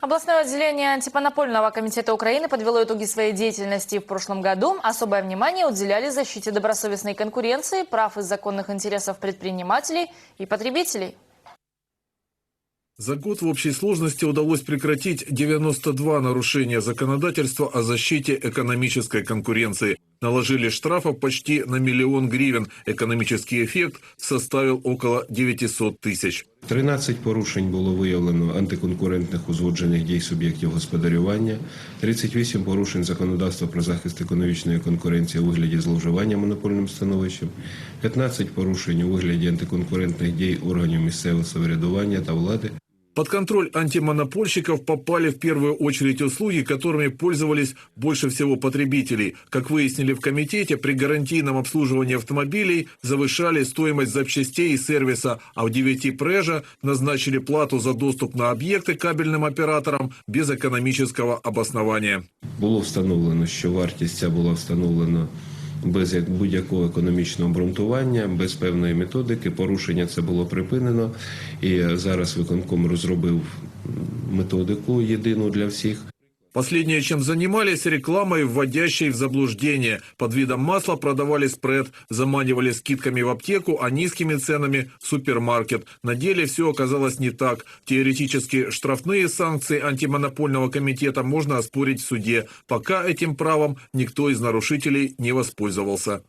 Областное отделение антимонопольного комитета Украины подвело итоги своей деятельности в прошлом году. Особое внимание уделяли защите добросовестной конкуренции, прав и законных интересов предпринимателей и потребителей. За год в общей сложности удалось прекратить 92 нарушения законодательства о защите экономической конкуренции Наложили штрафов почти на миллион гривен. Экономический эффект составил около 900 тысяч. 13 порушень було виявлено антиконкурентних узгоджених дій суб'єктів господарювання, 38 порушень законодавства про захист економічної конкуренції у вигляді зловживання монопольним становищем, 15 порушень у вигляді антиконкурентних дій органів місцевого самоврядування та влади, Под контроль антимонопольщиков попали в первую очередь услуги, которыми пользовались больше всего потребителей. Как выяснили в комитете, при гарантийном обслуживании автомобилей завышали стоимость запчастей и сервиса, а в 9 прежа назначили плату за доступ на объекты кабельным операторам без экономического обоснования. Було встановлено, що вартість ця була встановлена без будь-якого економічного обґрунтування, без певної методики. Порушення це було припинено. І зараз виконком розробив методику єдину для всіх. Последнее, чем занимались, рекламой, вводящей в заблуждение. Под видом масла продавали спред, заманивали скидками в аптеку, а низкими ценами в супермаркет. На деле все оказалось не так. Теоретически штрафные санкции антимонопольного комитета можно оспорить в суде, пока этим правом никто из нарушителей не воспользовался.